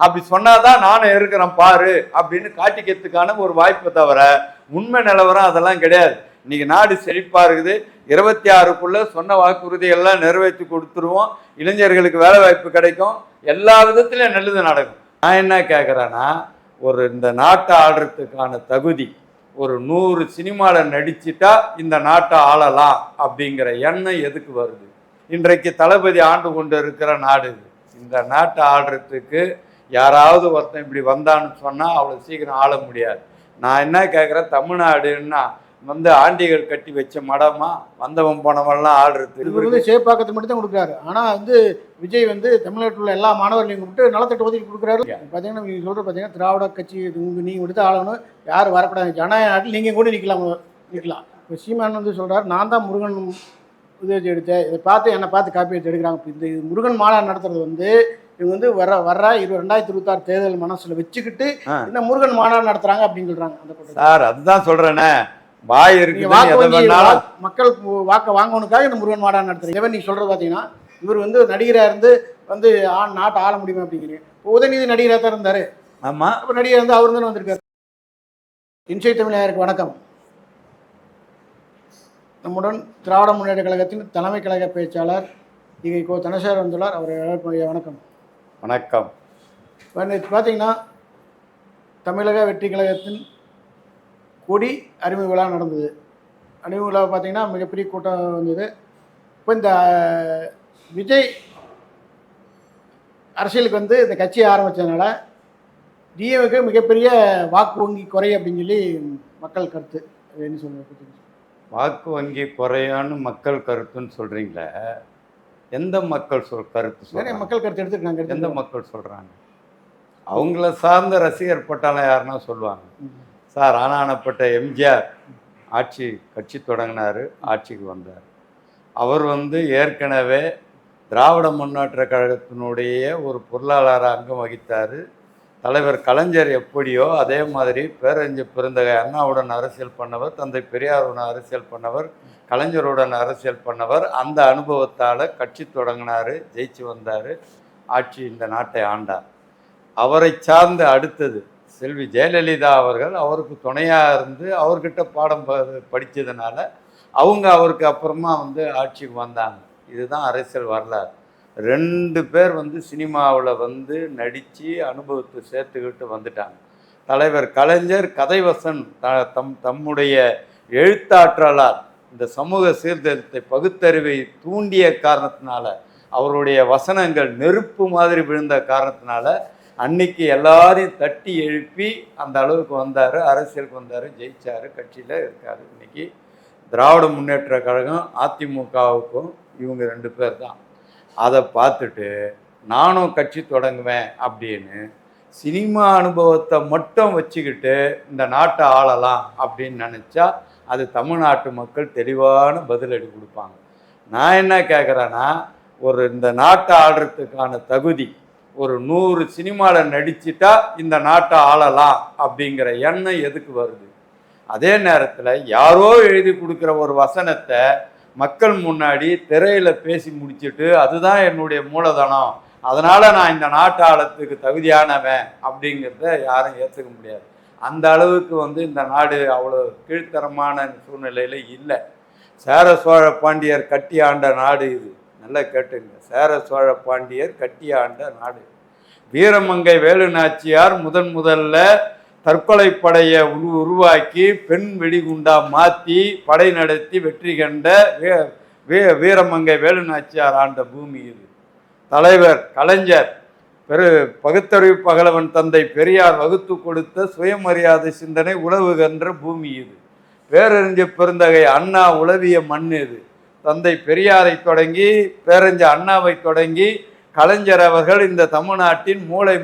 அப்படி சொன்னாதான் நானும் இருக்கிறேன் பாரு அப்படின்னு காட்டிக்கிறதுக்கான ஒரு வாய்ப்பு தவிர உண்மை நிலவரம் அதெல்லாம் கிடையாது. இன்னைக்கு நாடு செழிப்பா இருக்குது. இருபத்தி ஆறுக்குள்ள சொன்ன வாக்குறுதியெல்லாம் நிறைவேற்றி கொடுத்துருவோம். இளைஞர்களுக்கு வேலை வாய்ப்பு கிடைக்கும். எல்லா விதத்திலையும் நல்லது நடக்கும். நான் என்ன கேட்குறேன்னா ஒரு இந்த நாட்டை ஆடுறதுக்கான தகுதி ஒரு நூறு சினிமாவில் நடிச்சிட்டா இந்த நாட்டை ஆளலாம் அப்படிங்கிற எண்ணம் எதுக்கு வருது? இன்றைக்கு தளபதி ஆண்டு கொண்டு இருக்கிற நாடு இது. இந்த நாட்டை ஆடுறதுக்கு யாராவது ஒருத்தன் இப்படி வந்தான்னு சொன்னால் அவ்வளோ சீக்கிரம் ஆள முடியாது. நான் என்ன கேட்குறேன் தமிழ்நாடுன்னா வந்து ஆண்டிகள் கட்டி வச்ச மடமா வந்தவன் போனவன்லாம் ஆடுறது இவர் வந்து சேப்பாக்கத்து மட்டும் தான் கொடுக்குறாரு. ஆனால் வந்து விஜய் வந்து தமிழ்நாட்டில் உள்ள எல்லா மாணவர்களையும் கூப்பிட்டு நலத்திட்ட ஒதுக்கி கொடுக்குறாரு. பார்த்தீங்கன்னா நீங்கள் சொல்கிற பார்த்தீங்கன்னா திராவிட கட்சி நீங்கள் கொடுத்து ஆளணும் யாரும் வரக்கூடாது. ஜனநாயக நாட்டில் நீங்கள் கூட நிற்கலாம் நிற்கலாம் இப்போ சீமான் வந்து சொல்கிறார் நான் தான் முருகன் வச்சு எடுத்தேன். இதை பார்த்து என்னை பார்த்து காப்பி எடுத்து எடுக்கிறாங்க. இப்போ இந்த முருகன் மாநாடு நடத்துறது வந்து இவங்க வந்து வர வர இரு ரெண்டாயிரத்தி இருபத்தாறு தேர்தல் மனசில் வச்சுக்கிட்டு. இந்த முருகன் மாநாடு நடத்துகிறாங்க அப்படின்னு சொல்கிறாங்க அந்த கூட்டத்தில். சார் அதுதான் சொல்றேனே. வாய் வா- மக்கள் வாக்க வாங்கணுக்காக இந்த முருகன் மாநாடு நடத்துறீங்க. இவன் நீங்க சொல்றது பாத்தீங்கன்னா இவர் வந்து நடிகரா இருந்து வந்து ஆ- நாட்டை ஆள முடியுமா அப்படிங்கிறீங்க. இப்போ உதயநிதி நடிகரா தான் இருந்தாரு. ஆமா. அப்ப நடிகர் வந்து அவர் தானே வந்திருக்காரு. இன்சை தமிழருக்கு வணக்கம். நம்முடன் திராவிட முன்னேற்ற கழகத்தின் தலைமை கழக பேச்சாளர் இகை கோ. தனசேகர் வந்துள்ளார். அவர் வணக்கம். வணக்கம். இப்போ நேற்று பார்த்தீங்கன்னா தமிழக வெற்றி கழகத்தின் கொடி அறிமுக விழா நடந்தது. அறிமுக விழா பார்த்தீங்கன்னா மிகப்பெரிய கூட்டம் வந்தது. இப்போ இந்த விஜய் அரசியலுக்கு வந்து இந்த கட்சியை ஆரம்பித்ததுனால டிஎம்க்கு மிகப்பெரிய வாக்கு வங்கி குறை அப்படின்னு சொல்லி மக்கள் கருத்து. என்ன சொல்லுங்க வாக்கு வங்கி குறையான்னு மக்கள் கருத்துன்னு சொல்றீங்களே எந்த மக்கள் சொல் கருத்து நிறைய சொல்றாங்க? மக்கள் கருத்து எடுத்துருக்காங்க எந்த மக்கள் சொல்றாங்க? அவங்கள சார்ந்த ரசிகர் பட்டாளம் யாருன்னா சொல்லுவாங்க சார் ஆனானப்பட்ட எம்ஜிஆர் ஆட்சி கட்சி தொடங்கினாரு ஆட்சிக்கு வந்தார். அவர் வந்து ஏற்கனவே திராவிட முன்னேற்ற கழகத்தினுடைய ஒரு பொருளாதார அங்கம் வகித்தார். தலைவர் கலைஞர் எப்படியோ அதே மாதிரி பேரறிஞர் பெருந்தகை அண்ணாவுடன் அரசியல் பண்ணவர் தந்தை பெரியாருடன் அரசியல் பண்ணவர் கலைஞருடன் அரசியல் பண்ணவர். அந்த அனுபவத்தால் கட்சி தொடங்கினார் ஜெயிச்சு வந்தார். ஆட்சி இந்த நாட்டை ஆண்டார். அவரை சார்ந்து அடுத்தது செல்வி ஜெயலலிதா அவர்கள். அவருக்கு துணையாக இருந்து அவர்கிட்ட பாடம் ப- படித்ததுனால அவங்க அவருக்கு அப்புறமா வந்து ஆட்சிக்கு வந்தாங்க. இதுதான் அரசியல் வரலாறு. ரெண்டு பேர் வந்து சினிமாவில் வந்து நடித்து அனுபவத்தை சேர்த்துக்கிட்டு வந்துட்டாங்க. தலைவர் கலைஞர் கதைவசன் த தம் தம்முடைய எழுத்தாற்றலால் இந்த சமூக சீர்திருத்தத்தை பகுத்தறிவை தூண்டிய காரணத்தினால அவருடைய வசனங்கள் நெருப்பு மாதிரி விழுந்த காரணத்தினால அன்னைக்கு எல்லாரையும் தட்டி எழுப்பி அந்த அளவுக்கு வந்தார் அரசியலுக்கு வந்தார் ஜெயிச்சார் கட்சியில் இருக்கார். இன்னைக்கு திராவிட முன்னேற்ற கழகம் அதிமுகவுக்கும் இவங்க ரெண்டு பேர் தான். அதை பார்த்துட்டு நானும் கட்சி தொடங்குவேன் அப்படின்னு சினிமா அனுபவத்தை மட்டும் வச்சுக்கிட்டு இந்த நாட்டை ஆளலாம் அப்படின்னு நினச்சா அது தமிழ்நாட்டு மக்கள் தெளிவான பதிலடி கொடுப்பாங்க. நான் என்ன கேட்குறேன்னா ஒரு இந்த நாட்டை ஆடுறதுக்கான தகுதி ஒரு நூறு சினிமாவில் நடிச்சிட்டா இந்த நாட்டை ஆளலாம் அப்படிங்கிற எண்ணம் எதுக்கு வருது? அதே நேரத்தில் யாரோ எழுதி கொடுக்குற ஒரு வசனத்தை மக்கள் முன்னாடி திரையில் பேசி முடிச்சுட்டு அதுதான் என்னுடைய மூலதனம். அதனால் நான் இந்த நாட்டாளத்துக்கு தகுதியானவன் அப்படிங்கிறத யாரும் ஏற்றுக்க முடியாது. அந்த அளவுக்கு வந்து இந்த நாடு அவ்வளோ கீழ்த்தரமான சூழ்நிலையில் இல்லை. சேர சோழ பாண்டியர் கட்டி ஆண்ட நாடு இது. நல்லா கேட்டுங்க. சேர சோழ பாண்டியர் கட்டி ஆண்ட நாடு. வீரமங்கை வேலு நாச்சியார் முதன் முதல்ல தற்கொலை படையை உரு உருவாக்கி பெண் வெடிகுண்டா மாற்றி படை நடத்தி வெற்றி கண்ட வீ வீரமங்கை வேலு நாச்சியார் ஆண்ட பூமி இது. தலைவர் கலைஞர் பெரு பகுத்தறிவு பகலவன் தந்தை பெரியார் வகுத்து கொடுத்த சுயமரியாதை சிந்தனை உழவுகின்ற பூமி இது. பேரறிஞர் பெருந்தகை அண்ணா உளவிய மண் இது. தந்தை பெரியாரை தொடங்கி பேரறிஞர் அண்ணாவை தொடங்கி கலைஞர் அவர்கள் இந்த தமிழ்நாட்டின் மூளை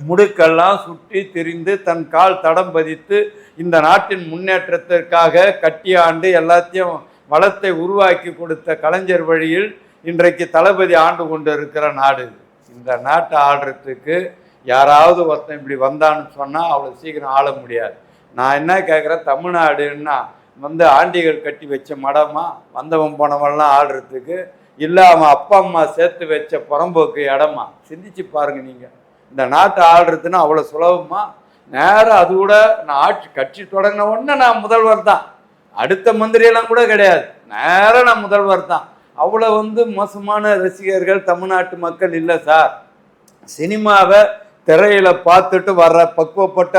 முடுக்கெல்லாம் சுற்றி திரிந்து தன் கால் தடம் பதித்து இந்த நாட்டின் முன்னேற்றத்திற்காக கட்டியாண்டு எல்லாத்தையும் வளத்தை உருவாக்கி கொடுத்த கலைஞர் வழியில் இன்றைக்கு தளபதி ஆண்டு கொண்டு இருக்கிற நாடு இந்த நாட்டை ஆடுறதுக்கு யாராவது ஒருத்தன் இப்படி வந்தான்னு சொன்னால் அவ்வளோ சீக்கிரம் ஆள முடியாது. நான் என்ன கேட்குறேன் தமிழ்நாடுன்னா வந்து ஆண்டிகள் கட்டி வச்ச மடமா வந்தவன் போனவன்லாம் ஆடுறதுக்கு இல்லை அவன் அப்பா அம்மா சேர்த்து வச்ச புறம்போக்கு இடமா? சிந்திச்சு பாருங்க நீங்கள் இந்த நாட்டை ஆடுறதுன்னா அவ்வளோ சுலபமா? நேரம் அது கூட நான் ஆட்சி கட்சி தொடங்கின உடனே நான் முதல்வர் தான். அடுத்த மந்திரியெல்லாம் கூட கிடையாது. நேரம் நான் முதல்வர் தான். அவ்வளோ வந்து மோசமான ரசிகர்கள் தமிழ்நாட்டு மக்கள் இல்லை சார். சினிமாவை திரையில் பார்த்துட்டு வர்ற பக்குவப்பட்ட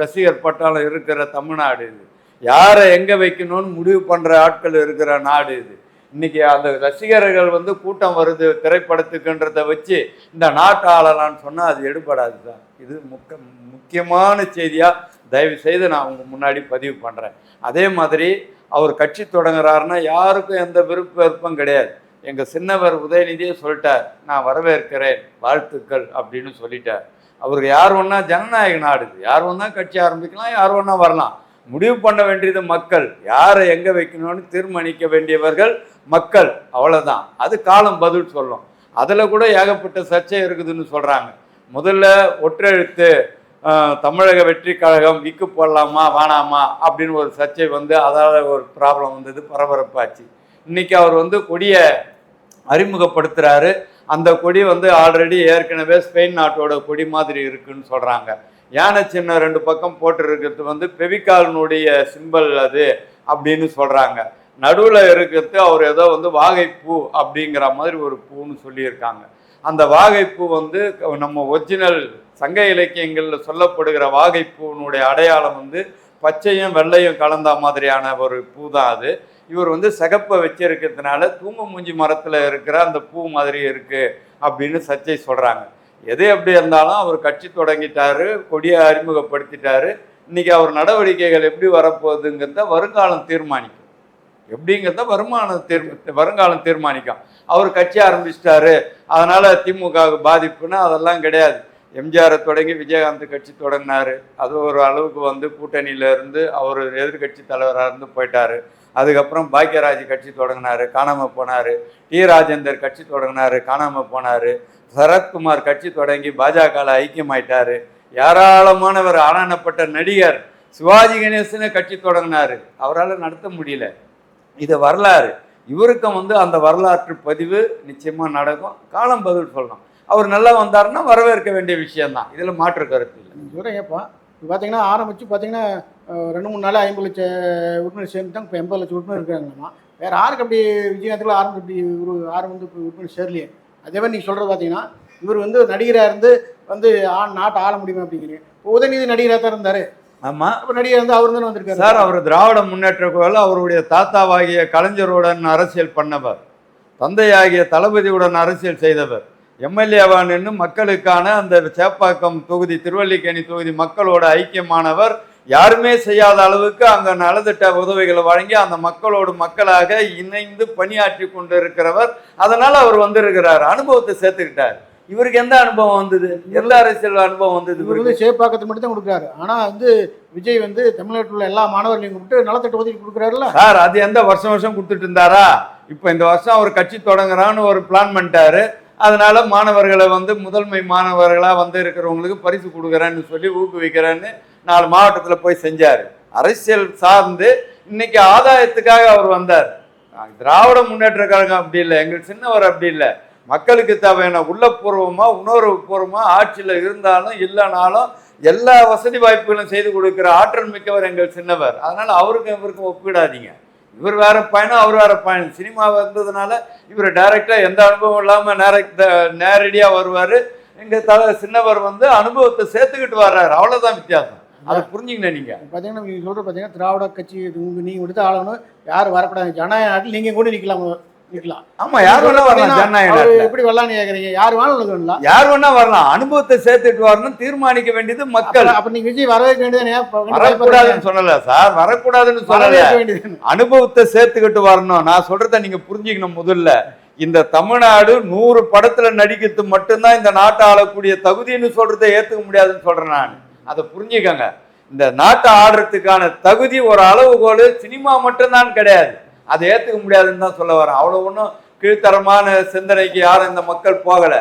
ரசிகர் பட்டாளம் இருக்கிற தமிழ்நாடு இது. யாரை எங்கே வைக்கணும்னு முடிவு பண்ணுற ஆட்கள் இருக்கிற நாடு இது. இன்னைக்கு அந்த ரசிகர்கள் வந்து கூட்டம் வருது திரைப்படத்துக்குன்றத வச்சு இந்த நாட்டு ஆளலான்னு சொன்னால் அது எடுபடாது சார். இது முக்க முக்கியமான செய்தியாக தயவு செய்து நான் உங்கள் முன்னாடி பதிவு பண்ணுறேன் அதே மாதிரி அவர் கட்சி தொடங்குறாருன்னா யாருக்கும் எந்த விருப்ப விருப்பம் கிடையாது. எங்கள் சின்னவர் உதயநிதியே சொல்லிட்டார் நான் வரவேற்கிறேன் வாழ்த்துக்கள் அப்படின்னு சொல்லிட்டார். அவருக்கு யார் ஒன்றா ஜனநாயக நாடு யார் ஒன்றா கட்சி ஆரம்பிக்கலாம் யார் ஒன்றா வரலாம். முடிவு பண்ண வேண்டியது மக்கள். யாரை எங்கே வைக்கணும்னு தீர்மானிக்க வேண்டியவர்கள் மக்கள். அவ்வளோதான் அது காலம் பதில் சொல்லும். அதில் கூட ஏகப்பட்ட சர்ச்சை இருக்குதுன்னு சொல்கிறாங்க முதல்ல ஒற்றெழுத்து தமிழக வெற்றி கழகம் விக்கு போடலாமா வேணாமா அப்படின்னு ஒரு சர்ச்சை வந்து அதால் ஒரு ப்ராப்ளம் வந்தது பரபரப்பாச்சு. இன்னைக்கு அவர் வந்து கொடியை அறிமுகப்படுத்துகிறாரு அந்த கொடி வந்து ஆல்ரெடி ஏற்கனவே ஸ்பெயின் நாட்டோட கொடி மாதிரி இருக்குன்னு சொல்கிறாங்க யானை சின்ன ரெண்டு பக்கம் போட்டுருக்கிறது வந்து பெவிகாலினுடைய சிம்பல் அது அப்படின்னு சொல்கிறாங்க நடுவில் இருக்கிறது அவர் ஏதோ வந்து வாகைப்பூ அப்படிங்கிற மாதிரி ஒரு பூன்னு சொல்லியிருக்காங்க. அந்த வாகைப்பூ வந்து நம்ம ஒரிஜினல் சங்க இலக்கியங்களில் சொல்லப்படுகிற வாகைப்பூனுடைய அடையாளம் வந்து பச்சையும் வெள்ளையும் கலந்த மாதிரியான ஒரு பூ தான் அது. இவர் வந்து சிகப்பை வச்சிருக்கிறதுனால தூங்க மூஞ்சி மரத்தில் இருக்கிற அந்த பூ மாதிரி இருக்குது அப்படின்னு சர்ச்சை சொல்கிறாங்க எது எப்படி இருந்தாலும் அவர் கட்சி தொடங்கிட்டாரு கொடியை அறிமுகப்படுத்திட்டாரு. இன்றைக்கி அவர் நடவடிக்கைகள் எப்படி வரப்போகுதுங்கிறத வருங்காலம் தீர்மானிக்கும். எப்படிங்கிறத வருமானம் தீர் வருங்காலம் தீர்மானிக்கும். அவர் கட்சி ஆரம்பிச்சிட்டாரு அதனால் திமுகவுக்கு பாதிப்புன்னா அதெல்லாம் கிடையாது. எம்ஜிஆரை தொடங்கி விஜயகாந்த் கட்சி தொடங்கினாரு. அது ஒரு அளவுக்கு வந்து கூட்டணியில இருந்து அவர் எதிர்கட்சி தலைவராக இருந்து போயிட்டாரு. அதுக்கப்புறம் பாக்யராஜ் கட்சி தொடங்கினார் காணாமல் போனார். டி ராஜேந்தர் கட்சி தொடங்கினாரு காணாமல் போனார். சரத்குமார் கட்சி தொடங்கி பாஜகவில் ஐக்கியமாயிட்டார். ஏராளமானவர் ஆனானப்பட்ட நடிகர் சிவாஜி கணேசனே கட்சி தொடங்கினாரு. அவரால் நடத்த முடியல. இது வரலாறு. இவருக்கும் வந்து அந்த வரலாற்று பதிவு நிச்சயமாக நடக்கும். காலம் பதில் சொல்லணும். அவர் நல்லா வந்தாருன்னா வரவேற்க வேண்டிய விஷயம்தான். இதுல மாற்று கருத்து இல்லை. நீங்கள் சொல்கிறேன் ஏப்பா இப்போ பார்த்தீங்கன்னா ஆரம்பித்து பார்த்தீங்கன்னா ரெண்டு மூணு நாள் ஐம்பது லட்சம் உறுப்பினர் சேர்ந்துட்டாங்க இப்போ எண்பது லட்சம் உறுப்பினர் இருக்காங்களாமா? வேறு யாருக்கு அப்படி விஜயகாந்தில் ஆரம்பி இப்படி ஒரு ஆறு வந்து இப்போ உறுப்பினர் சேரலையே? அதே மாதிரி நீங்கள் சொல்கிறது பார்த்தீங்கன்னா இவர் வந்து நடிகராக இருந்து வந்து ஆ நாட்டை ஆள முடியுமா அப்படிங்கிறீங்க. இப்போ உதயநிதி நடிகராக தான் இருந்தார். ஆமா. அப்போ நடிகர் வந்து அவர் தானே வந்திருக்காரு. சார் அவர் திராவிட முன்னேற்ற குழு அவருடைய தாத்தாவாகிய கலைஞருடன் அரசியல் பண்ணவர். தந்தையாகிய தளபதியுடன் அரசியல் செய்தவர். எம்எல்ஏவா நின்று மக்களுக்கான அந்த சேப்பாக்கம் தொகுதி திருவல்லிக்கேணி தொகுதி மக்களோட ஐக்கியமானவர். யாருமே செய்யாத அளவுக்கு அங்க நலத்திட்ட உதவிகளை வழங்கி அந்த மக்களோடு மக்களாக இணைந்து பணியாற்றி கொண்டு இருக்கிறவர் அதனால அவர் வந்திருக்கிறார். அனுபவத்தை சேர்த்துக்கிட்டார். இவருக்கு எந்த அனுபவம் வந்தது? எல்லா அரசியல் அனுபவம் வந்தது இவர்? வந்து சேப்பாக்கத்தை மட்டும் தான் கொடுக்குறாரு. ஆனால் வந்து விஜய் வந்து தமிழ்நாட்டில் உள்ள எல்லா மாணவர்களையும் கூப்பிட்டு நலத்திட்ட ஒதுக்கி கொடுக்குறாருல சார் அது எந்த வருஷம் வருஷம் கொடுத்துட்டு இருந்தாரா? இப்போ இந்த வருஷம் அவர் கட்சி தொடங்குறான்னு ஒரு பிளான் பண்ணிட்டாரு. அதனால் மாணவர்களை வந்து முதன்மை மாணவர்களாக வந்து இருக்கிறவங்களுக்கு பரிசு கொடுக்குறேன்னு சொல்லி ஊக்குவிக்கிறேன்னு நாலு மாவட்டத்தில் போய் செஞ்சார். அரசியல் சார்ந்து இன்னைக்கு ஆதாயத்துக்காக அவர் வந்தார். திராவிட முன்னேற்ற கழகம் அப்படி இல்லை எங்கள் சின்னவர் அப்படி இல்லை. மக்களுக்கு தேவையான உள்ளபூர்வமாக உணர்வு பூர்வமாக ஆட்சியில் இருந்தாலும் இல்லைனாலும் எல்லா வசதி வாய்ப்புகளும் செய்து கொடுக்குற ஆற்றல் மிக்கவர் எங்கள் சின்னவர். அதனால் அவருக்கும் இவருக்கும் ஒப்பிடாதீங்க. இவர் வேற பயணம் அவர் வேற பயணம். சினிமா வந்ததுனால இவர் டைரக்டா எந்த அனுபவம் இல்லாம நேரக்ட நேரடியா வருவாரு. எங்க தலை சின்னவர் வந்து அனுபவத்தை சேர்த்துக்கிட்டு வர்றாரு. அவ்வளவுதான் வித்தியாசம். அதை புரிஞ்சுக்கணும் நீங்க. பார்த்தீங்கன்னா நீங்கள் சொல்கிற பார்த்தீங்கன்னா திராவிட கட்சி நீங்கள் எடுத்து ஆளணும். யார் வரக்கூடாது. ஜனநாயக நாட்டில் நீங்கள் கூட நிற்கலாம் ஆமா யார் வேணா வரலாம். எப்படி வரலான்னு கேட்குறீங்க யார் வரலாம் யார் வேணா வரலாம். அனுபவத்தை சேர்த்துட்டு வரணும் தீர்மானிக்க வேண்டியது மக்கள். அப்ப நீங்க விஜய் வரவேற்க வேண்டியது வரக்கூடாதுன்னு சொல்லல சார். வரக்கூடாதுன்னு சொல்லல. அனுபவத்தை சேர்த்துக்கிட்டு வரணும். நான் சொல்றத நீங்க புரிஞ்சுக்கணும் முதல்ல. இந்த தமிழ்நாடு நூறு படத்துல நடிக்கிறது மட்டும்தான் இந்த நாட்டை ஆளக்கூடிய தகுதின்னு சொல்றதை ஏத்துக்க முடியாதுன்னு சொல்றேன் நான். அதை புரிஞ்சுக்கங்க. இந்த நாட்டை ஆடுறதுக்கான தகுதி ஒரு அளவுகோல் சினிமா மட்டும்தான் கிடையாது. அதை ஏத்துக்க முடியாதுன்னு தான் சொல்ல வரேன். அவ்வளவு ஒன்றும் கீழ்த்தரமான சிந்தனைக்கு யாரும் இந்த மக்கள் போகல.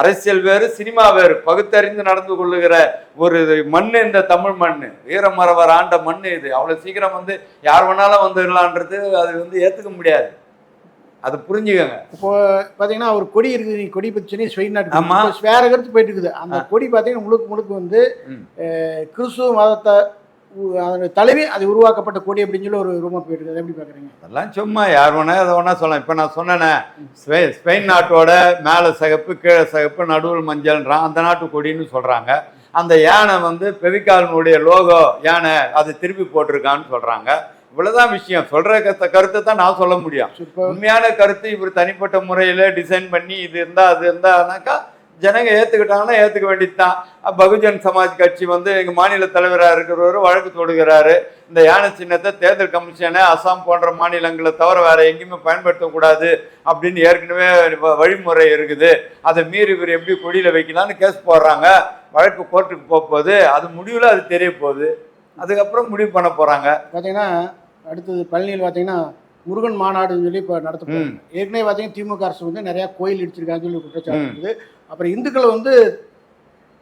அரசியல் வேறு சினிமா வேறு. பகுத்தறிந்து நடந்து கொள்ளுகிற ஒரு மண்ணு இந்த தமிழ் மண்ணு. வீரமரவர் ஆண்ட மண்ணு இது. அவ்வளவு சீக்கிரம் வந்து யார் வேணாலும் வந்துடலான்றது அது வந்து ஏத்துக்க முடியாது. அது புரிஞ்சுக்கங்க. இப்போ பார்த்தீங்கன்னா ஒரு கொடி இருக்குது. நீ கொடி பற்றி சொன்னி ஸ்வெயின் நாட்டு ஆமா. இப்போ வேற கருத்து போயிட்டு இருக்குது. அந்த கொடி பார்த்தீங்கன்னா முழுக்க முழுக்க வந்து கிறிஸ்துவ மதத்தை அதனுடைய தலைவி அது உருவாக்கப்பட்ட கொடி அப்படின்னு சொல்லி ஒரு ரூமா போயிட்டு அதை எப்படி பார்க்குறீங்க? அதெல்லாம் சும்மா யார் வேணா எதை வேணா சொல்லலாம். இப்போ நான் சொன்னேனே ஸ்பெ ஸ்பெயின் நாட்டோட மேலே சிகப்பு கீழே சிகப்பு நடுவில் மஞ்சள்ன்றான் அந்த நாட்டு கொடின்னு சொல்கிறாங்க அந்த யானை வந்து பெவிகாலினுடைய லோகோ யானை அது திருப்பி போட்டிருக்கான்னு சொல்கிறாங்க இவ்வளவுதான் விஷயம். சொல்கிற கருத்தை கருத்தை தான் நான் சொல்ல முடியும். உண்மையான கருத்து இவர் தனிப்பட்ட முறையில் டிசைன் பண்ணி இது இருந்தால் அது இருந்தானாக்கா ஜனங்க ஏற்றுக்கிட்டாங்கன்னா ஏற்றுக்க வேண்டியது தான் பகுஜன் சமாஜ் கட்சி வந்து எங்கள் மாநில தலைவராக இருக்கிறவர் வழக்கு தொடுகிறாரு. இந்த யானை சின்னத்தை தேர்தல் கமிஷனை அசாம் போன்ற மாநிலங்களை தவிர வேற எங்கேயுமே பயன்படுத்தக்கூடாது அப்படின்னு ஏற்கனவே வழிமுறை இருக்குது. அதை மீறி இவர் எப்படி கொடியில் வைக்கலாம்னு கேஸ் போடுறாங்க. வழக்கு கோர்ட்டுக்கு போக போகுது அது முடிவில் அது தெரிய போகுது. அதுக்கப்புறம் முடிவு பண்ண போகிறாங்க பார்த்தீங்கன்னா அடுத்தது பழனியில் பார்த்தீங்கன்னா முருகன் மாநாடுன்னு சொல்லி இப்போ நடத்தப்படும் ஏற்கனவே பார்த்தீங்கன்னா திமுக அரசு வந்து நிறையா கோயில் இடிச்சிருக்காங்கன்னு சொல்லி குற்றச்சாட்டு. இருக்குது. அப்புறம் இந்துக்களை வந்து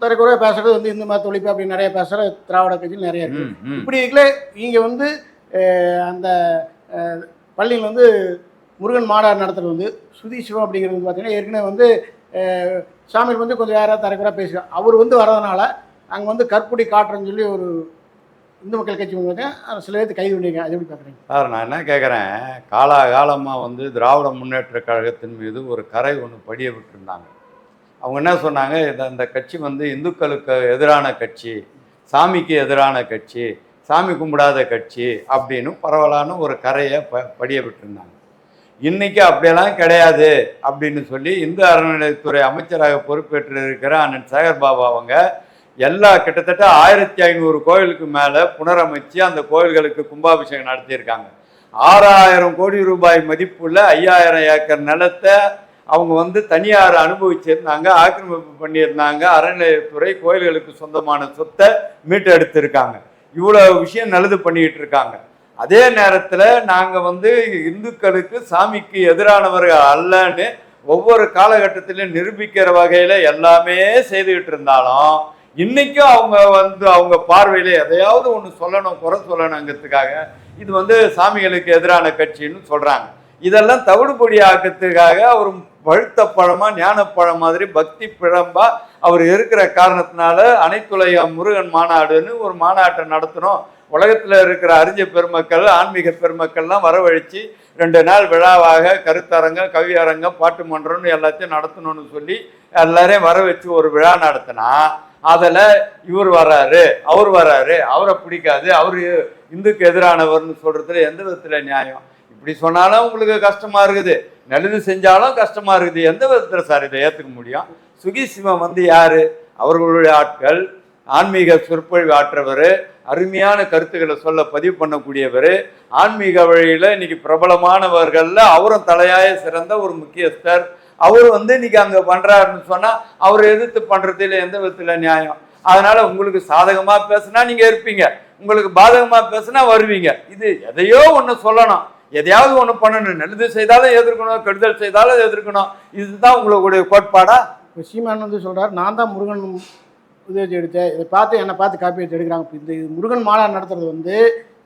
தரக்குறையாக பேசுறது வந்து இந்து மத ஒழிப்பு அப்படின்னு நிறைய பேசுகிற திராவிட கட்சியில் நிறைய ம் இப்படி இருக்கல நீங்க வந்து அந்த பள்ளியில் வந்து முருகன் மாநாடு நடத்துறது வந்து சுதி சிவம் அப்படிங்கிறது வந்து பார்த்தீங்கன்னா ஏற்கனவே வந்து சாமியில் வந்து கொஞ்சம் யாராவது தரக்குறையாக பேசுகிறார் அவர் வந்து வரதுனால அங்கே வந்து கற்புடி காட்டுறேன்னு சொல்லி ஒரு இந்து மக்கள் கட்சி வந்து பார்த்தீங்கன்னா சில பேர்த்து கைது பண்ணியிருக்காங்க அது எப்படி பார்க்குறீங்க சார் நான் என்ன கேட்குறேன் காலாகாலமாக வந்து திராவிட முன்னேற்ற கழகத்தின் மீது ஒரு கரை ஒன்று படிய விட்டுருந்தாங்க அவங்க என்ன சொன்னாங்க? இந்த இந்த கட்சி வந்து இந்துக்களுக்கு எதிரான கட்சி சாமிக்கு எதிரான கட்சி சாமி கும்பிடாத கட்சி அப்படின்னு பரவலான ஒரு கரையை ப படிய விட்டுருந்தாங்க. இன்னைக்கு அப்படியெல்லாம் கிடையாது அப்படின்னு சொல்லி இந்து அறநிலையத்துறை அமைச்சராக பொறுப்பேற்று இருக்கிற அண்ணன் சேகர் பாபா அவங்க எல்லா கிட்டத்தட்ட ஆயிரத்தி ஐநூறு கோயிலுக்கு மேலே புனரமைச்சு அந்த கோயில்களுக்கு கும்பாபிஷேகம் நடத்தியிருக்காங்க. ஆறாயிரம் கோடி ரூபாய் மதிப்புள்ள ஐயாயிரம் ஏக்கர் நிலத்தை அவங்க வந்து தனியார் அனுபவிச்சிருந்தாங்க ஆக்கிரமிப்பு பண்ணியிருந்தாங்க அறநிலையத்துறை கோயில்களுக்கு சொந்தமான சொத்தை மீட்டெடுத்திருக்காங்க. இவ்வளோ விஷயம் நல்லது பண்ணிக்கிட்டு இருக்காங்க அதே நேரத்தில் நாங்கள் வந்து இந்துக்களுக்கு சாமிக்கு எதிரானவர்கள் அல்லன்னு ஒவ்வொரு காலகட்டத்திலையும் நிரூபிக்கிற வகையில் எல்லாமே செய்துக்கிட்டு இருந்தாலும் இன்னைக்கும் அவங்க வந்து அவங்க பார்வையில் எதையாவது ஒன்று சொல்லணும் குறை சொல்லணுங்கிறதுக்காக இது வந்து சாமிகளுக்கு எதிரான கட்சின்னு சொல்கிறாங்க இதெல்லாம் தவிடுபொடி ஆக்கிறதுக்காக அவர் பழுத்த பழமா ஞானப்பழம் மாதிரி பக்தி பிழம்பா அவர் இருக்கிற காரணத்தினால அனைத்துலக முருகன் மாநாடுன்னு ஒரு மாநாட்டை நடத்தினோம் உலகத்தில் இருக்கிற அறிஞ பெருமக்கள் ஆன்மீக பெருமக்கள்லாம் வரவழைச்சு ரெண்டு நாள் விழாவாக கருத்தரங்கம் கவியரங்கம் பாட்டு மன்றம்னு எல்லாத்தையும் நடத்தணும்னு சொல்லி எல்லாரையும் வர வச்சு ஒரு விழா நடத்தினா அதில் இவர் வராரு அவர் வராரு அவரை பிடிக்காது அவர் இந்துக்கு எதிரானவர்னு சொல்கிறதுல எந்த விதத்தில் நியாயம்? இப்படி சொன்னாலும் உங்களுக்கு கஷ்டமா இருக்குது. நல்லது செஞ்சாலும் கஷ்டமா இருக்குது. எந்த விதத்தில் சார் இதை ஏற்றுக்க முடியும்? சுகி சிவம் வந்து யாரு? அவர்களுடைய ஆட்கள் ஆன்மீக சொற்பொழிவு ஆற்றவர் அருமையான கருத்துக்களை சொல்ல பதிவு பண்ணக்கூடியவர் ஆன்மீக வழியில் இன்னைக்கு பிரபலமானவர்களில் அவரும் தலையாய சிறந்த ஒரு முக்கியஸ்தர். அவர் வந்து இன்னைக்கு அங்கே பண்ணுறாருன்னு சொன்னால் அவர் எதிர்த்து பண்ணுறதுல எந்த விதத்தில் நியாயம்? அதனால் உங்களுக்கு சாதகமாக பேசுனா நீங்கள் இருப்பீங்க. உங்களுக்கு பாதகமாக பேசுனா வருவீங்க. இது எதையோ ஒன்று சொல்லணும். எதையாவது ஒண்ணு பண்ணணும். நல்லது செய்தாலும் எதிர்க்கணும் கெடுதல் செய்தாலும் எதிர்க்கணும் இதுதான் உங்களுடைய கோட்பாடா? இப்போ சீமான் வந்து சொல்றாரு நான் தான் முருகன் இது வச்சு எடுத்தேன். இதை பார்த்து என்னை பார்த்து காப்பி எடுத்து எடுக்கிறாங்க. இப்போ இந்த முருகன் மாநாடு நடத்துறது வந்து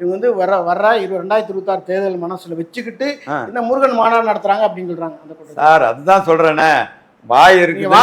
இவங்க வந்து வர வர்ற இரு ரெண்டாயிரத்தி இருபத்தாறு தேர்தல் மனசுல வச்சுக்கிட்டு. இந்த முருகன் மாநாடு நடத்துறாங்க அப்படின்னு சொல்றாங்க அந்த சார் அதுதான் சொல்றேனே. வாய் வா-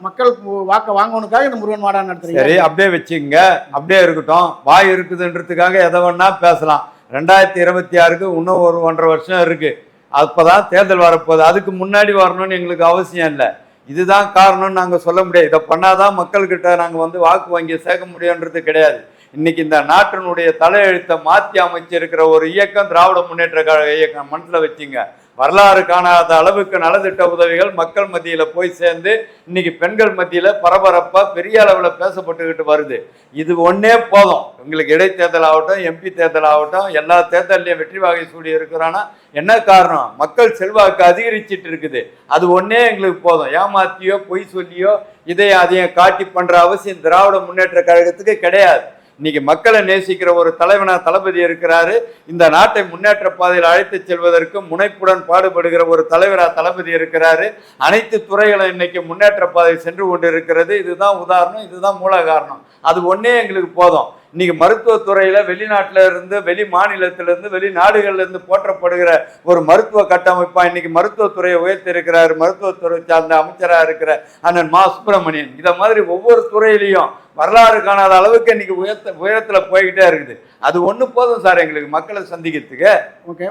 மக்கள் வாக்க வாங்கணுக்காக இந்த முருகன் மாநாடு நடத்துறீங்க. சரி அப்படியே வச்சுக்கங்க. அப்படியே இருக்கட்டும். வாய் இருக்குதுன்றதுக்காக எதை வேணா பேசலாம். ரெண்டாயிரத்தி இருபத்தி ஆறுக்கு இன்னும் ஒரு ஒன்றரை வருஷம் இருக்குது அப்போ தான் தேர்தல் வரப்போகுது. அதுக்கு முன்னாடி வரணும்னு எங்களுக்கு அவசியம் இல்லை. இதுதான் காரணம்னு நாங்கள் சொல்ல முடியாது. இதை பண்ணாதான் மக்கள்கிட்ட நாங்கள் வந்து வாக்கு வாங்கி சேர்க்க முடியுன்றது கிடையாது. இன்னைக்கு இந்த நாட்டினுடைய தலையெழுத்தை மாற்றி அமைச்சிருக்கிற ஒரு இயக்கம் திராவிட முன்னேற்ற கழக இயக்கம். மனசில் வச்சுங்க. வரலாறு காணாத அளவுக்கு நலத்திட்ட உதவிகள் மக்கள் மத்தியில் போய் சேர்ந்து இன்னைக்கு பெண்கள் மத்தியில் பரபரப்பாக பெரிய அளவில் பேசப்பட்டுக்கிட்டு வருது. இது ஒன்றே போதும். எங்களுக்கு இடைத்தேர்தல் ஆகட்டும் எம்பி தேர்தல் ஆகட்டும் எல்லா தேர்தல்லையும் வெற்றி வாகை சூடி இருக்கிறான்னா என்ன காரணம்? மக்கள் செல்வாக்கு அதிகரிச்சிட்டு இருக்குது. அது ஒன்றே எங்களுக்கு போதும். ஏமாத்தியோ பொய் சொல்லியோ இதையும் அதையும் காட்டி பண்ணுற அவசியம் திராவிட முன்னேற்ற கழகத்துக்கு கிடையாது. இன்னைக்கு மக்களை நேசிக்கிற ஒரு தலைவனா தளபதி இருக்கிறாரு. இந்த நாட்டை முன்னேற்ற பாதையில் அழைத்து செல்வதற்கு முனைப்புடன் பாடுபடுகிற ஒரு தலைவரா தளபதி இருக்கிறாரு. அனைத்து துறைகளும் இன்னைக்கு முன்னேற்ற பாதையில் சென்று கொண்டு இருக்கிறது இதுதான் உதாரணம் இதுதான் மூல காரணம் அது ஒன்னே எங்களுக்கு போதும். இன்னைக்கு மருத்துவத்துறையில வெளிநாட்டுல இருந்து வெளி மாநிலத்தில இருந்து வெளிநாடுகள்ல இருந்து போற்றப்படுகிற ஒரு மருத்துவ கட்டமைப்பா இன்னைக்கு மருத்துவத்துறையை உயர்த்தி இருக்கிறார் மருத்துவத்துறை சார்ந்த அமைச்சரா இருக்கிற அண்ணன் மா சுப்பிரமணியன். இத மாதிரி ஒவ்வொரு துறையிலையும் வரலாறு காணாத அளவுக்கு இன்னைக்கு உயர்த்த உயரத்துல போய்கிட்டே இருக்குது. அது ஒண்ணு போதும் சார் எங்களுக்கு மக்களை சந்திக்கிறதுக்கு.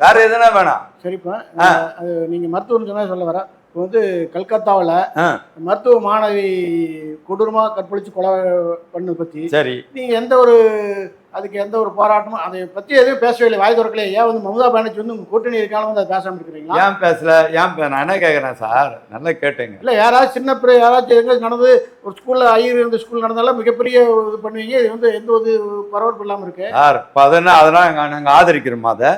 வேற எதுனா வேணாம். சரிப்பா. அது நீங்கள் மருத்துவம்னு சொன்னா சொல்ல வர இப்போ வந்து கல்கத்தாவில் மருத்துவ மாணவி கொடூரமாக கற்பழிச்சு கொலை பண்ணது பற்றி சரி. நீங்கள் எந்த ஒரு அதுக்கு எந்த ஒரு போராட்டமும் அதை பற்றி எதுவும் பேசவே இல்லை வாய் திறக்கலையே. ஏன் வந்து மமதா பானர்ஜி வந்து உங்கள் கூட்டணி இருக்காலும் வந்து அதை பேசாமல் இருக்கிறீங்களா ஏன் பேசல? ஏன் நான் என்ன கேக்குறேன் சார்? நல்லா கேட்டுங்க. இல்லை யாராவது சின்ன பிள்ளை யாராச்சும் எங்கே நடந்து ஒரு ஸ்கூலில் ஐயர் இருந்த ஸ்கூல் நடந்தாலும் மிகப்பெரிய இது பண்ணுவீங்க. இது வந்து எந்த ஒரு பரபரப்பு இல்லாமல் இருக்கு. சார் அதெல்லாம் அதெல்லாம் நாங்க- நாங்க ஆதரிக்கிறோமா அதை?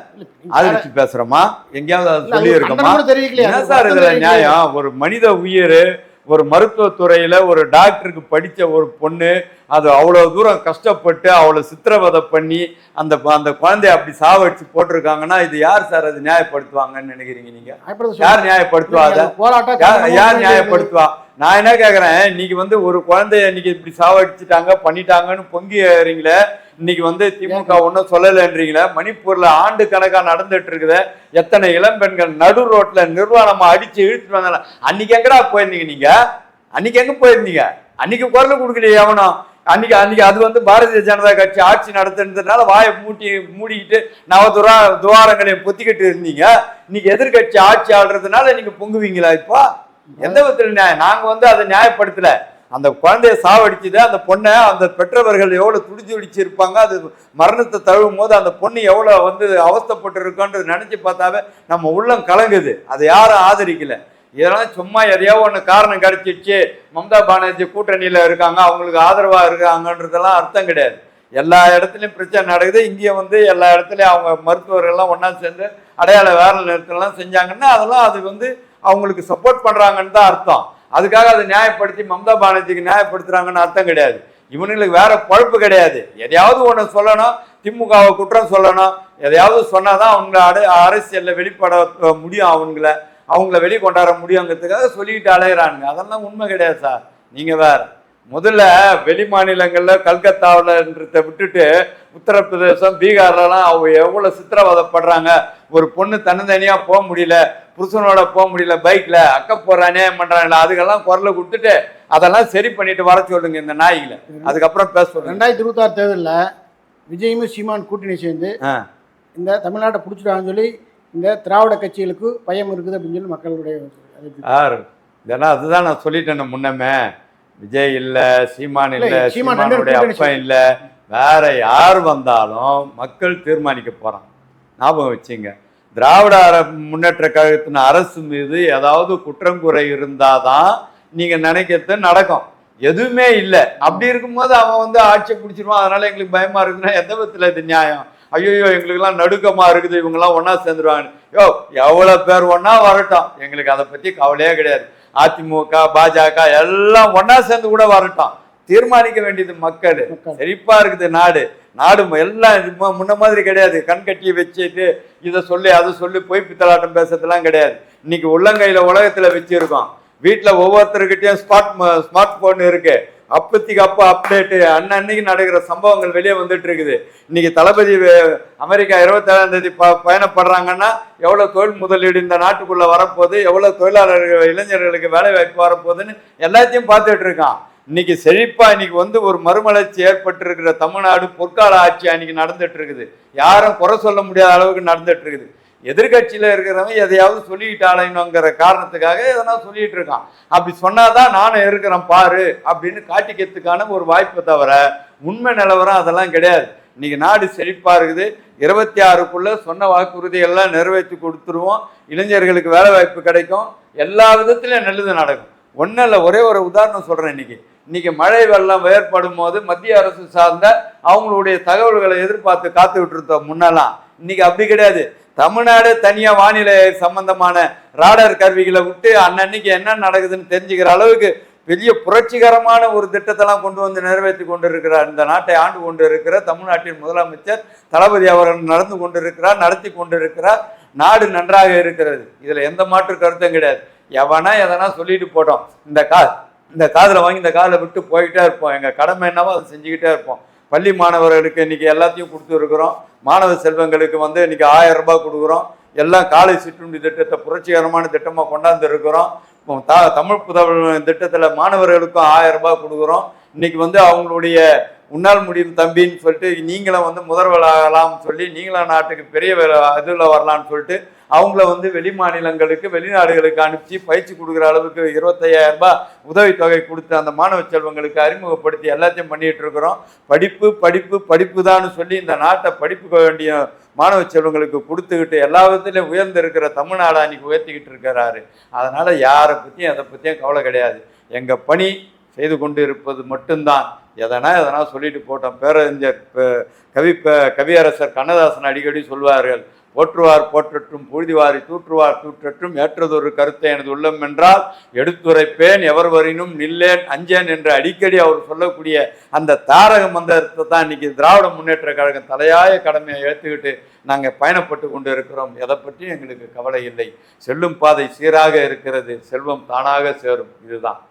ஆதரிச்சு பேசுறோமா? எங்கேயாவது சொல்லி இருக்கோமா தெரிவிக்கலையா சார் இதுல நியாயம்? ஒரு மனித உயிர் ஒரு மருத்துவத்துறையில ஒரு டாக்டருக்கு படிச்ச ஒரு பொண்ணு அது அவ்வளவு தூரம் கஷ்டப்பட்டு அவளை சித்திரவதை பண்ணி அந்த அந்த குழந்தைய அப்படி சாவடிச்சு போட்டிருக்காங்கன்னா இது யார் சார் அது நியாயப்படுத்துவாங்கன்னு நினைக்கிறீங்க நீங்க? யார் நியாயப்படுத்துவா அதை? யார் நியாயப்படுத்துவா? நான் என்ன கேக்குறேன் இன்னைக்கு வந்து ஒரு குழந்தைய இன்னைக்கு இப்படி சாவடிச்சிட்டாங்க பண்ணிட்டாங்கன்னு பொங்கி ஏறீங்களே இன்னைக்கு வந்து திமுக ஒன்றும் சொல்லலைன்றீங்களே மணிப்பூர்ல ஆண்டு கணக்கா நடந்துட்டு இருக்குதே எத்தனை இளம்பெண்கள் நடு ரோட்ல நிர்வாணமா அடிச்சு இழுத்துட்டு வந்தாங்க. அன்னைக்கு எங்கடா போயிருந்தீங்க நீங்க? அன்னைக்கு எங்க போயிருந்தீங்க? அன்னைக்கு குரல் கொடுக்கலையே எவனும் அன்னைக்கு அன்னைக்கு அது வந்து பாரதிய ஜனதா கட்சி ஆட்சி நடத்துனதுனால வாயை மூட்டி மூடிக்கிட்டு நவதுரா துவாரங்களையும் பொத்திக்கிட்டு இருந்தீங்க. இன்னைக்கு எதிர்கட்சி ஆட்சி ஆடுறதுனால நீங்க பொங்குவீங்களா இப்போ? எந்த விதத்துல நியாயம்? நாங்க வந்து அதை நியாயப்படுத்தல. அந்த குழந்தைய சாவடிச்சது அந்த பொண்ணை அந்த பெற்றவர்கள் எவ்வளவு துடிச்சு துடிச்சு இருப்பாங்க அது மரணத்தை தழுவும் போது அந்த பொண்ணு எவ்வளவு வந்து அவஸ்தப்பட்டு இருக்கோன்றது நினைச்சு பார்த்தாவே நம்ம உள்ளம் கலங்குது. அதை யாரும் ஆதரிக்கல. இதெல்லாம் சும்மா எதையோ ஒன்று காரணம் கிடைச்சிடுச்சு மம்தா பானர்ஜி கூட்டணியில் இருக்காங்க அவங்களுக்கு ஆதரவாக இருக்காங்கன்றதெல்லாம் அர்த்தம் கிடையாது. எல்லா இடத்துலையும் பிரச்சனை நடக்குது. இங்கே வந்து எல்லா இடத்துலையும் அவங்க மருத்துவர்கள்லாம் ஒன்றா சேர்ந்து அடையாள வேற நிறுத்தலாம் செஞ்சாங்கன்னா அதெல்லாம் அது வந்து அவங்களுக்கு சப்போர்ட் பண்றாங்கன்னு தான் அர்த்தம். அதுக்காக அதை நியாயப்படுத்தி மம்தா பானர்ஜிக்கு நியாயப்படுத்துறாங்கன்னு அர்த்தம் கிடையாது. இவனுங்களுக்கு வேற குழப்பு கிடையாது. எதையாவது ஒன்று சொல்லணும் திமுகவை குற்றம் சொல்லணும். எதையாவது சொன்னாதான் அவங்கள அடை அரசியலில் வெளிப்பட முடியும் அவங்கள. அவங்கள வெளிக்கொண்டாட முடியுங்கிறதுக்காக சொல்லிக்கிட்டு அலையிறானுங்க. அதெல்லாம் உண்மை கிடையாது சார். நீங்கள் வேறு. முதல்ல வெளி மாநிலங்கள்ல கல்கத்தாவிலன்றத விட்டுட்டு உத்தரப்பிரதேசம் பீகார்லலாம் அவங்க எவ்வளவு சித்திரவதைப்படுறாங்க? ஒரு பொண்ணு தன்னந்தனியா போக முடியல புருஷனோட போக முடியல பைக்ல அக்க போற அநியாயம் அதுக்கெல்லாம் குரலை கொடுத்துட்டு அதெல்லாம் சரி பண்ணிட்டு வர சொல்லுங்க இந்த நாய்களை. அதுக்கப்புறம் பேச சொல்லுங்க. ரெண்டாயிரத்தி இருபத்தாறு தேர்தலில் விஜயும் சீமான் கூட்டணி சேர்ந்து. இந்த தமிழ்நாட்டை பிடிச்சிட்டாங்கன்னு சொல்லி இந்த திராவிட கட்சிகளுக்கு பயம் இருக்குது அப்படின்னு சொல்லி மக்களுடைய இதெல்லாம் அதுதான் நான் சொல்லிட்டேன் முன்னமே. விஜய் இல்ல சீமான் இல்ல சீமானுடைய அப்பன் இல்ல வேற யார் வந்தாலும் மக்கள் தீர்மானிக்க போறான். ஞாபகம் வச்சுங்க. திராவிட அர- முன்னேற்ற கழகத்தின் அரசு மீது ஏதாவது குற்றங்குறை இருந்தாதான் நீங்க நினைக்கிறது நடக்கும். எதுவுமே இல்லை. அப்படி இருக்கும்போது அவன் வந்து ஆட்சியை பிடிச்சிருவான். அதனால எங்களுக்கு பயமா இருக்குன்னா எந்த விதத்துல இது நியாயம்? ஐயோ எங்களுக்கெல்லாம் நடுக்கமா இருக்குது. இவங்கெல்லாம் ஒண்ணா சேர்ந்துருவாங்க யோ எவ்வளவு பேர் ஒண்ணா வரட்டும். எங்களுக்கு அதை பத்தி கவலையே கிடையாது. அதிமுக பாஜக எல்லாம் ஒண்ணா சேர்ந்து கூட வரட்டும். தீர்மானிக்க வேண்டியது மக்கள். செழிப்பா இருக்குது நாடு. நாடு எல்லாம் முன்ன மாதிரி கிடையாது. கண் கட்டி வச்சுட்டு இதை சொல்லி அதை சொல்லி பொய் பித்தலாட்டம் பேசுறதுலாம் கிடையாது. இன்னைக்கு உள்ளங்கையில உலகத்துல வச்சிருக்கோம். வீட்டுல ஒவ்வொருத்தருக்கிட்டையும் ஸ்மார்ட் ஸ்மார்ட் போன் இருக்கு. அப்பத்திக்கு அப்போ அப்டேட்டு அன்னன்னைக்கு நடக்கிற சம்பவங்கள் வெளியே வந்துட்டு இருக்குது. இன்னைக்கு தளபதி அமெரிக்கா இருபத்தேழாம் தேதி ப பயணப்படுறாங்கன்னா எவ்வளோ தொழில் முதலீடு இந்த நாட்டுக்குள்ளே வரப்போகுது எவ்வளோ தொழிலாளர்கள் இளைஞர்களுக்கு வேலை வாய்ப்பு வரப்போகுதுன்னு எல்லாத்தையும் பார்த்துட்டு இருக்கான். இன்னைக்கு செழிப்பா இன்னைக்கு வந்து ஒரு மறுமலர்ச்சி ஏற்பட்டு இருக்கிற தமிழ்நாடு பொற்கால ஆட்சி அன்னைக்கு நடந்துட்டு இருக்குது. யாரும் குறை சொல்ல முடியாத அளவுக்கு நடந்துட்டு இருக்குது. எதிர்கட்சியில் இருக்கிறவன் எதையாவது சொல்லிட்டு காரணத்துக்காக எதனா சொல்லிட்டு இருக்கான். அப்படி சொன்னாதான் நானும் இருக்கிறேன் பாரு அப்படின்னு காட்டிக்கிறதுக்கான ஒரு வாய்ப்பை தவிர உண்மை நிலவரம் அதெல்லாம் கிடையாது. இன்னைக்கு நாடு செழிப்பா இருக்குது. இருபத்தி ஆறுக்குள்ள சொன்ன வாக்குறுதிகள்லாம் நிறைவேற்றி கொடுத்துருவோம். இளைஞர்களுக்கு வேலை வாய்ப்பு கிடைக்கும். எல்லா விதத்திலையும் நல்லது நடக்கும். ஒன்றும் இல்லை ஒரே ஒரு உதாரணம் சொல்கிறேன் இன்னைக்கு. இன்னைக்கு மழை வெள்ளம் ஏற்படும் போது மத்திய அரசு சார்ந்த அவங்களுடைய தகவல்களை எதிர்பார்த்து காத்துக்கிட்டு இருந்தோம் முன்னெல்லாம். இன்னைக்கு அப்படி கிடையாது. தமிழ்நாடு தனியா வானிலை சம்பந்தமான ராடர் கருவிகளை விட்டு அன்னன்னைக்கு என்ன நடக்குதுன்னு தெரிஞ்சுக்கிற அளவுக்கு பெரிய புரட்சிகரமான ஒரு திட்டத்தெல்லாம் கொண்டு வந்து நிறைவேற்றி கொண்டிருக்கிறார். இந்த நாட்டை ஆண்டு கொண்டு இருக்கிற தமிழ்நாட்டின் முதலமைச்சர் தளபதி அவர்கள் நடந்து கொண்டிருக்கிறார் நடத்தி கொண்டிருக்கிறார். நாடு நன்றாக இருக்கிறது. இதில் எந்த மாற்று கருத்தும் கிடையாது. எவனா எதனா சொல்லிட்டு போட்டோம். இந்த கா இந்த காதில் வாங்கி இந்த காதில் விட்டு போயிட்டே இருப்போம். எங்கள் கடமை என்னவோ அதை செஞ்சுக்கிட்டே இருப்போம். பள்ளி மாணவர்களுக்கு இன்றைக்கி எல்லாத்தையும் கொடுத்துருக்குறோம் மாணவ செல்வங்களுக்கு வந்து இன்றைக்கி ஆயிரம் ரூபாய் கொடுக்குறோம். எல்லாம் காலை சிற்றுண்டி திட்டத்தை புரட்சிகரமான திட்டமாக கொண்டாந்து இருக்கிறோம். த தமிழ் புதல்வன் திட்டத்தில் மாணவர்களுக்கும் ஆயிரம் ரூபாய் கொடுக்குறோம். இன்றைக்கி வந்து அவங்களுடைய உன்னால் முடியும் தம்பின்னு சொல்லிட்டு நீங்களும் வந்து முதல்வர் சொல்லி நீங்களும் நாட்டுக்கு பெரிய இதில் வரலான்னு சொல்லிட்டு அவங்கள வந்து வெளி மாநிலங்களுக்கு வெளிநாடுகளுக்கு அனுப்பிச்சு பயிற்சி கொடுக்குற அளவுக்கு இருபத்தையாயிரம் ரூபாய் உதவித்தொகை கொடுத்து அந்த மாணவ செல்வங்களுக்கு அறிமுகப்படுத்தி எல்லாத்தையும் பண்ணிட்டு இருக்கிறோம். படிப்பு படிப்பு படிப்பு தான் சொல்லி இந்த நாட்டை படிப்புக்க வேண்டிய மாணவ செல்வங்களுக்கு கொடுத்துக்கிட்டு எல்லா விதத்திலையும் உயர்ந்திருக்கிற தமிழ்நாடு அன்னைக்கு உயர்த்திக்கிட்டு இருக்கிறாரு. அதனால யாரை பற்றியும் எதை பற்றியும் கவலை கிடையாது. எங்கள் பணி செய்து கொண்டு இருப்பது மட்டும்தான். எதனா எதனா சொல்லிட்டு போட்டோம். பேரறிஞர் கவி கவியரசர் கண்ணதாசன் அடிக்கடி சொல்வார்கள். போற்றுவார் போற்றட்டும் புழுதிவாரி தூற்றுவார் தூற்றட்டும் ஏற்றதொரு கருத்தை எனது உள்ளம் என்றால் எடுத்துரைப்பேன் எவர் வரினும் நில்லேன் அஞ்சேன் என்று அடிக்கடி அவர் சொல்லக்கூடிய அந்த தாரக மந்திரத்தை தான் இன்னைக்கு திராவிட முன்னேற்ற கழகம் தலையாய கடமையை ஏற்றுக்கிட்டு நாங்கள் பயணப்பட்டு கொண்டு இருக்கிறோம் எதை பற்றியும் எங்களுக்கு கவலை இல்லை. செல்லும் பாதை சீராக இருக்கிறது. செல்வம் தானாக சேரும். இதுதான்.